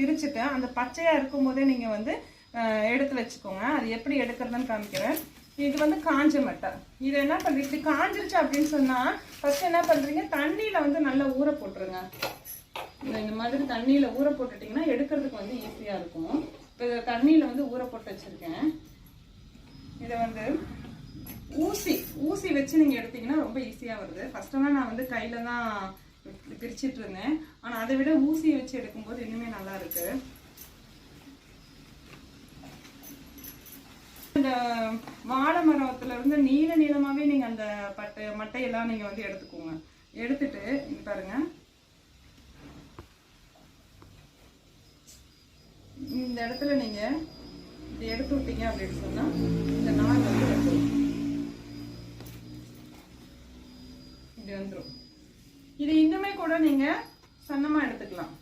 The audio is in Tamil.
பிரிச்சுட்டு அந்த பச்சையாக இருக்கும் போதே நீங்கள் வந்து எடுத்து வச்சுக்கோங்க. அது எப்படி எடுக்கிறதுன்னு காமிக்கிறேன். இது வந்து காஞ்ச மட்டை. இது என்ன பண்ணுறீங்க இது காஞ்சிருச்சு அப்படின்னு சொன்னால் ஃபஸ்ட்டு என்ன பண்ணுறீங்க தண்ணியில் வந்து நல்லா ஊற போட்டுருங்க. இந்த இந்த மாதிரி தண்ணியில் ஊற போட்டுட்டிங்கன்னா எடுக்கிறதுக்கு வந்து ஈஸியாக இருக்கும். இப்போ இதை தண்ணியில் வந்து ஊற போட்டு வச்சுருக்கேன். இதை வந்து ஊசி ஊசி வச்சு நீங்கள் எடுத்தீங்கன்னா ரொம்ப ஈஸியாக வருது. ஃபஸ்ட்டெல்லாம் நான் வந்து கையில் தான் பிரிச்சுட்டு இருந்தேன் ஆனால் அதை விட ஊசி வச்சு எடுக்கும்போது இன்னுமே நல்லா இருக்கு இந்த வாழை மரத்துல இருந்து நீல நீளமாவே நீங்க அந்த பட்டை மட்டையெல்லாம் நீங்க வந்து எடுத்துக்கோங்க. எடுத்துட்டு இங்க பாருங்க. இந்த இடத்துல நீங்க இதை எடுத்து விட்டீங்க அப்படின்னு சொன்னா இந்த நாள் வந்து இப்படி வந்துடும் இது இன்னுமே கூட நீங்க சன்னமா எடுத்துக்கலாம்.